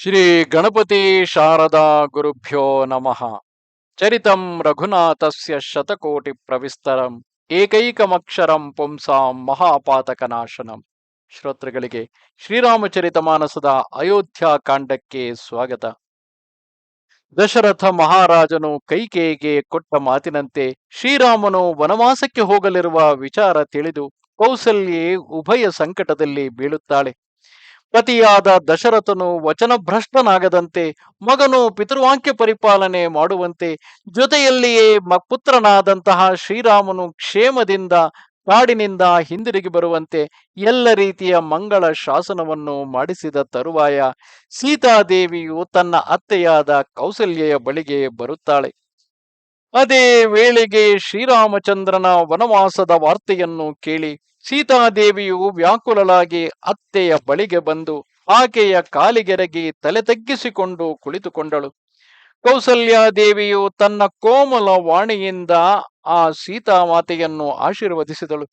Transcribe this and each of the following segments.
ಶ್ರೀ ಗಣಪತಿ ಶಾರದಾ ಗುರುಭ್ಯೋ ನಮಃ. ಚರಿತಂ ರಘುನಾಥಸ್ಯ ಶತಕೋಟಿ ಪ್ರವಿಸ್ತರಂ, ಏಕೈಕಮಕ್ಷರಂ ಪುಂಸಾಂ ಮಹಾಪಾತಕನಾಶನಂ. ಶ್ರೋತೃಗಳಿಗೆ ಶ್ರೀರಾಮಚರಿತ ಮಾನಸದ ಕಾಂಡಕ್ಕೆ ಸ್ವಾಗತ. ದಶರಥ ಮಹಾರಾಜನು ಕೈಕೇಯಿಗೆ ಕೊಟ್ಟ ಮಾತಿನಂತೆ ಶ್ರೀರಾಮನು ವನವಾಸಕ್ಕೆ ಹೋಗಲಿರುವ ವಿಚಾರ ತಿಳಿದು ಕೌಸಲ್ಯೆ ಉಭಯ ಸಂಕಟದಲ್ಲಿ ಬೀಳುತ್ತಾಳೆ. ಪತಿಯಾದ ದಶರಥನು ವಚನಭ್ರಷ್ಟನಾಗದಂತೆ ಮಗನು ಪಿತೃವಾಂಕ್ಯ ಪರಿಪಾಲನೆ ಮಾಡುವಂತೆ ಜೊತೆಯಲ್ಲಿಯೇ ಪುತ್ರನಾದಂತಹ ಶ್ರೀರಾಮನು ಕ್ಷೇಮದಿಂದ ಕಾಡಿನಿಂದ ಹಿಂದಿರುಗಿ ಬರುವಂತೆ ಎಲ್ಲ ರೀತಿಯ ಮಂಗಳ ಶಾಸನವನ್ನು ಮಾಡಿಸಿದ ತರುವಾಯ ಸೀತಾದೇವಿಯು ತನ್ನ ಅತ್ತೆಯಾದ ಕೌಸಲ್ಯೆಯ ಬಳಿಗೆ ಬರುತ್ತಾಳೆ. ಅದೇ ವೇಳೆಗೆ ಶ್ರೀರಾಮಚಂದ್ರನ ವನವಾಸದ ವಾರ್ತೆಯನ್ನು ಕೇಳಿ ಸೀತಾದೇವಿಯು ವ್ಯಾಕುಲಳಾಗಿ ಅತ್ತೆಯ ಬಳಿಗೆ ಬಂದು ಆಕೆಯ ಕಾಲಿಗೆರಗಿ ತಲೆ ತಗ್ಗಿಸಿಕೊಂಡು ಕುಳಿತುಕೊಂಡಳು. ಕೌಸಲ್ಯಾದೇವಿಯು ತನ್ನ ಕೋಮಲ ವಾಣಿಯಿಂದ ಆ ಸೀತಾಮಾತೆಯನ್ನು ಆಶೀರ್ವದಿಸಿದಳು.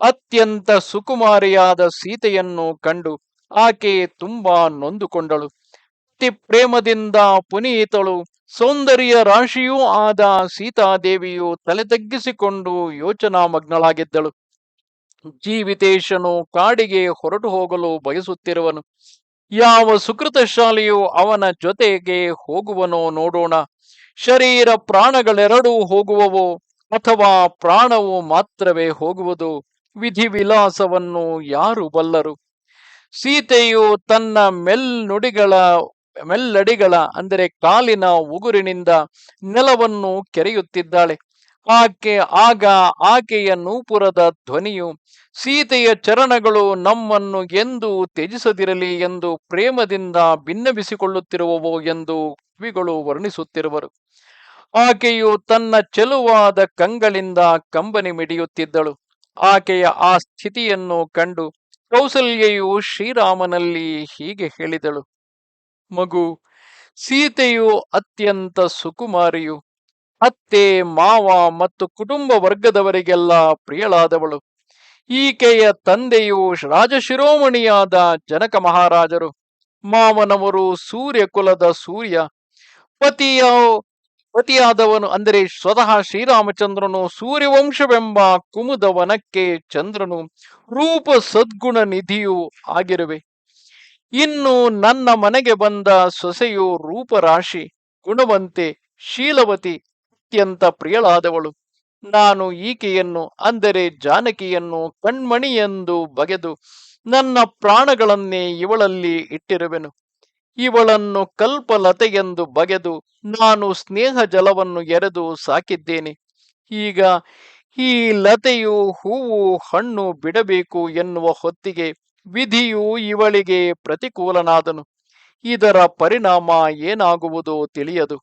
ಅತ್ಯಂತ ಸುಕುಮಾರಿಯಾದ ಸೀತೆಯನ್ನು ಕಂಡು ಆಕೆ ತುಂಬಾ ನೊಂದುಕೊಂಡಳು. ಅತಿ ಪ್ರೇಮದಿಂದ ಪುನೀತಳು, ಸೌಂದರ್ಯ ರಾಶಿಯೂ ಆದ ಸೀತಾದೇವಿಯು ತಲೆ ತಗ್ಗಿಸಿಕೊಂಡು ಯೋಚನಾಮಗ್ನಳಾಗಿದ್ದಳು. ಜೀವಿತೇಶನು ಕಾಡಿಗೆ ಹೊರಟು ಹೋಗಲು ಬಯಸುತ್ತಿರುವನು. ಯಾವ ಸುಕೃತಶಾಲಿಯು ಅವನ ಜೊತೆಗೆ ಹೋಗುವನೋ ನೋಡೋಣ. ಶರೀರ ಪ್ರಾಣಗಳೆರಡೂ ಹೋಗುವವೋ ಅಥವಾ ಪ್ರಾಣವು ಮಾತ್ರವೇ ಹೋಗುವುದು. ವಿಧಿವಿಲಾಸವನ್ನು ಯಾರು ಬಲ್ಲರು? ಸೀತೆಯು ತನ್ನ ಮೆಲ್ನುಡಿಗಳ, ಮೆಲ್ಲಡಿಗಳ, ಅಂದರೆ ಕಾಲಿನ ಉಗುರಿನಿಂದ ನೆಲವನ್ನು ಕೆರೆಯುತ್ತಿದ್ದಾಳೆ. ಆಕೆ ಆಗ ಆಕೆಯ ನೂಪುರದ ಧ್ವನಿಯು, ಸೀತೆಯ ಚರಣಗಳು ನಮ್ಮನ್ನು ಎಂದು ತ್ಯಜಿಸದಿರಲಿ ಎಂದು ಪ್ರೇಮದಿಂದ ಭಿನ್ನಬಿಸಿಕೊಳ್ಳುತ್ತಿರುವವೋ ಎಂದು ಕವಿಗಳು ವರ್ಣಿಸುತ್ತಿರುವರು. ಆಕೆಯು ತನ್ನ ಚೆಲುವಾದ ಕಂಗಳಿಂದ ಕಂಬನಿ ಮಿಡಿಯುತ್ತಿದ್ದಳು. ಆಕೆಯ ಆ ಸ್ಥಿತಿಯನ್ನು ಕಂಡು ಕೌಸಲ್ಯೆಯು ಶ್ರೀರಾಮನಲ್ಲಿ ಹೀಗೆ ಹೇಳಿದಳು. ಮಗು, ಸೀತೆಯು ಅತ್ಯಂತ ಸುಕುಮಾರಿಯು. ಅತ್ತೆ, ಮಾವ ಮತ್ತು ಕುಟುಂಬ ವರ್ಗದವರಿಗೆಲ್ಲ ಪ್ರಿಯಳಾದವಳು. ಈಕೆಯ ತಂದೆಯು ರಾಜಶಿರೋಮಣಿಯಾದ ಜನಕ ಮಹಾರಾಜರು. ಮಾವನವರು ಸೂರ್ಯ ಕುಲದ ಸೂರ್ಯ. ಪತಿಯ, ಪತಿಯಾದವನು ಅಂದರೆ ಸ್ವತಃ ಶ್ರೀರಾಮಚಂದ್ರನು, ಸೂರ್ಯವಂಶವೆಂಬ ಕುಮುದವನಕ್ಕೆ ಚಂದ್ರನು, ರೂಪ ಸದ್ಗುಣ ನಿಧಿಯೂ ಆಗಿರುವೆ. ಇನ್ನು ನನ್ನ ಮನೆಗೆ ಬಂದ ಸೊಸೆಯು ರೂಪರಾಶಿ, ಗುಣವಂತೆ, ಶೀಲವತಿ ಅತ್ಯಂತ ಪ್ರಿಯಳಾದವಳು. ನಾನು ಈಕೆಯನ್ನು, ಅಂದರೆ ಜಾನಕಿಯನ್ನು, ಕಣ್ಮಣಿಯೆಂದು ಬಗೆದು ನನ್ನ ಪ್ರಾಣಗಳನ್ನೇ ಇವಳಲ್ಲಿ ಇಟ್ಟಿರುವೆನು. ಇವಳನ್ನು ಕಲ್ಪಲತೆಯೆಂದು ಬಗೆದು ನಾನು ಸ್ನೇಹ ಜಲವನ್ನು ಎರೆದು ಸಾಕಿದ್ದೇನೆ. ಈಗ ಈ ಲತೆಯು ಹೂವು, ಹಣ್ಣು ಬಿಡಬೇಕು ಎನ್ನುವ ಹೊತ್ತಿಗೆ ವಿಧಿಯು ಇವಳಿಗೆ ಪ್ರತಿಕೂಲನಾದನು. ಇದರ ಪರಿಣಾಮ ಏನಾಗುವುದೋ ತಿಳಿಯದು.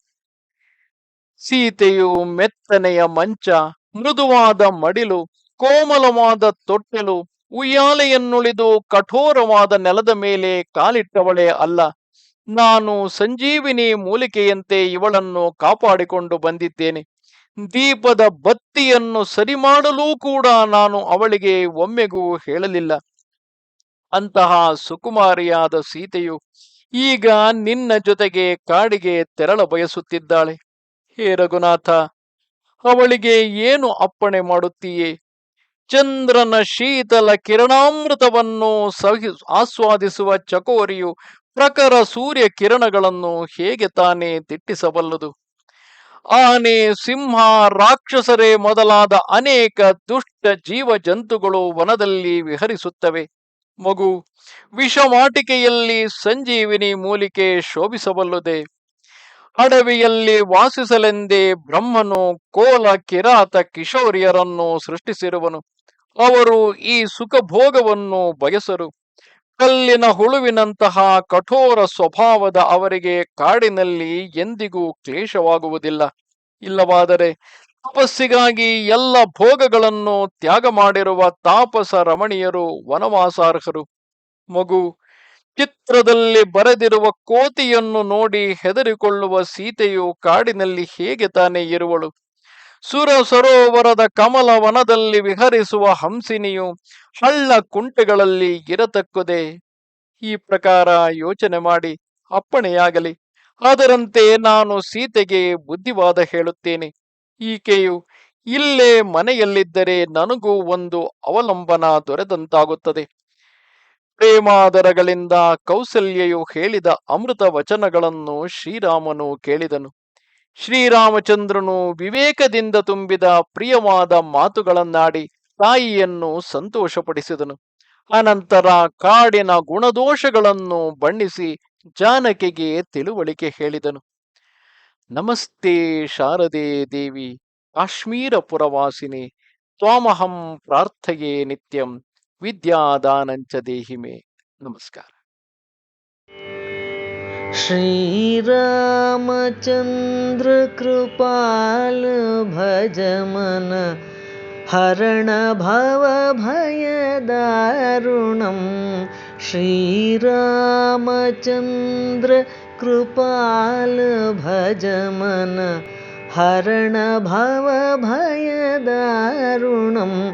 ಸೀತೆಯು ಮೆತ್ತನೆಯ ಮಂಚ, ಮೃದುವಾದ ಮಡಿಲು, ಕೋಮಲವಾದ ತೊಟ್ಟೆಲು, ಉಯ್ಯಾಲೆಯನ್ನುಳಿದು ಕಠೋರವಾದ ನೆಲದ ಮೇಲೆ ಕಾಲಿಟ್ಟವಳೇ ಅಲ್ಲ. ನಾನು ಸಂಜೀವಿನಿ ಮೂಲಿಕೆಯಂತೆ ಇವಳನ್ನು ಕಾಪಾಡಿಕೊಂಡು ಬಂದಿದ್ದೇನೆ. ದೀಪದ ಬತ್ತಿಯನ್ನು ಸರಿ ಮಾಡಲೂ ಕೂಡ ನಾನು ಅವಳಿಗೆ ಒಮ್ಮೆಗೂ ಹೇಳಲಿಲ್ಲ. ಅಂತಹ ಸುಕುಮಾರಿಯಾದ ಸೀತೆಯು ಈಗ ನಿನ್ನ ಜೊತೆಗೆ ಕಾಡಿಗೆ ತೆರಳ ಬಯಸುತ್ತಿದ್ದಾಳೆ. ಹೇ ರಘುನಾಥ, ಅವಳಿಗೆ ಏನು ಅಪ್ಪಣೆ ಮಾಡುತ್ತೀಯೇ? ಚಂದ್ರನ ಶೀತಲ ಕಿರಣಾಮೃತವನ್ನು ಸಹಿ, ಆಸ್ವಾದಿಸುವ ಚಕೋರಿಯು ಪ್ರಖರ ಸೂರ್ಯ ಕಿರಣಗಳನ್ನು ಹೇಗೆ ತಾನೇ ತಿಟ್ಟಿಸಬಲ್ಲದು? ಆನೆ, ಸಿಂಹ, ರಾಕ್ಷಸರೇ ಮೊದಲಾದ ಅನೇಕ ದುಷ್ಟ ಜೀವ ಜಂತುಗಳು ವನದಲ್ಲಿ ವಿಹರಿಸುತ್ತವೆ. ಮಗು ವಿಷವಾಟಿಕೆಯಲ್ಲಿ ಸಂಜೀವಿನಿ ಮೂಲಿಕೆ ಶೋಭಿಸಬಲ್ಲುದೆ. ಅಡವಿಯಲ್ಲಿ ವಾಸಿಸಲೆಂದೇ ಬ್ರಹ್ಮನು ಕೋಲ ಕಿರಾತ ಕಿಶೋರಿಯರನ್ನು ಸೃಷ್ಟಿಸಿರುವನು. ಅವರು ಈ ಸುಖಭೋಗವನ್ನು ಬಯಸರು. ಕಲ್ಲಿನ ಹುಳುವಿನಂತಹ ಕಠೋರ ಸ್ವಭಾವದ ಅವರಿಗೆ ಕಾಡಿನಲ್ಲಿ ಎಂದಿಗೂ ಕ್ಲೇಶವಾಗುವುದಿಲ್ಲ. ಇಲ್ಲವಾದರೆ ತಪಸ್ಸಿಗಾಗಿ ಎಲ್ಲ ಭೋಗಗಳನ್ನು ತ್ಯಾಗ ಮಾಡಿರುವ ತಾಪಸ ರಮಣೀಯರು ವನವಾಸಾರ್ಹರು. ಮಗು ಚಿತ್ರದಲ್ಲಿ ಬರೆದಿರುವ ಕೋತಿಯನ್ನು ನೋಡಿ ಹೆದರಿಕೊಳ್ಳುವ ಸೀತೆಯು ಕಾಡಿನಲ್ಲಿ ಹೇಗೆ ತಾನೇ ಇರುವಳು? ಸುರ ಸರೋವರದ ಕಮಲ ವನದಲ್ಲಿ ವಿಹರಿಸುವ ಹಂಸಿನಿಯು ಹಳ್ಳ ಕುಂಟೆಗಳಲ್ಲಿ ಇರತಕ್ಕದೆ? ಈ ಪ್ರಕಾರ ಯೋಚನೆ ಮಾಡಿ ಅಪ್ಪಣೆಯಾಗಲಿ. ಅದರಂತೆ ನಾನು ಸೀತೆಗೆ ಬುದ್ಧಿವಾದ ಹೇಳುತ್ತೇನೆ. ಈಕೆಯು ಇಲ್ಲೇ ಮನೆಯಲ್ಲಿದ್ದರೆ ನನಗೂ ಒಂದು ಅವಲಂಬನ ದೊರೆದಂತಾಗುತ್ತದೆ ಪ್ರೇಮಾದರಗಳಿಂದ ಕೌಸಲ್ಯೆಯು ಹೇಳಿದ ಅಮೃತ ವಚನಗಳನ್ನು ಶ್ರೀರಾಮನು ಕೇಳಿದನು. ಶ್ರೀರಾಮಚಂದ್ರನು ವಿವೇಕದಿಂದ ತುಂಬಿದ ಪ್ರಿಯವಾದ ಮಾತುಗಳನ್ನಾಡಿ ತಾಯಿಯನ್ನು ಸಂತೋಷಪಡಿಸಿದನು. ಅನಂತರ ಕಾಡಿನ ಗುಣದೋಷಗಳನ್ನು ಬಣ್ಣಿಸಿ ಜಾನಕಿಗೆ ತಿಳುವಳಿಕೆ ಹೇಳಿದನು. ನಮಸ್ತೆ ಶಾರದೆ ದೇವಿ, ಕಾಶ್ಮೀರ ಪುರವಾಸಿನಿ, ತ್ವಾಮಹಂ ಪ್ರಾರ್ಥಯೇ ನಿತ್ಯಂ. विद्यादानञ्च देहि मे। नमस्कार। श्रीरामचन्द्रकृपाल भजमन हरणभवभयद श्रीरामचन्द्र कृपाल भजमन हरण भवभयदरुणम्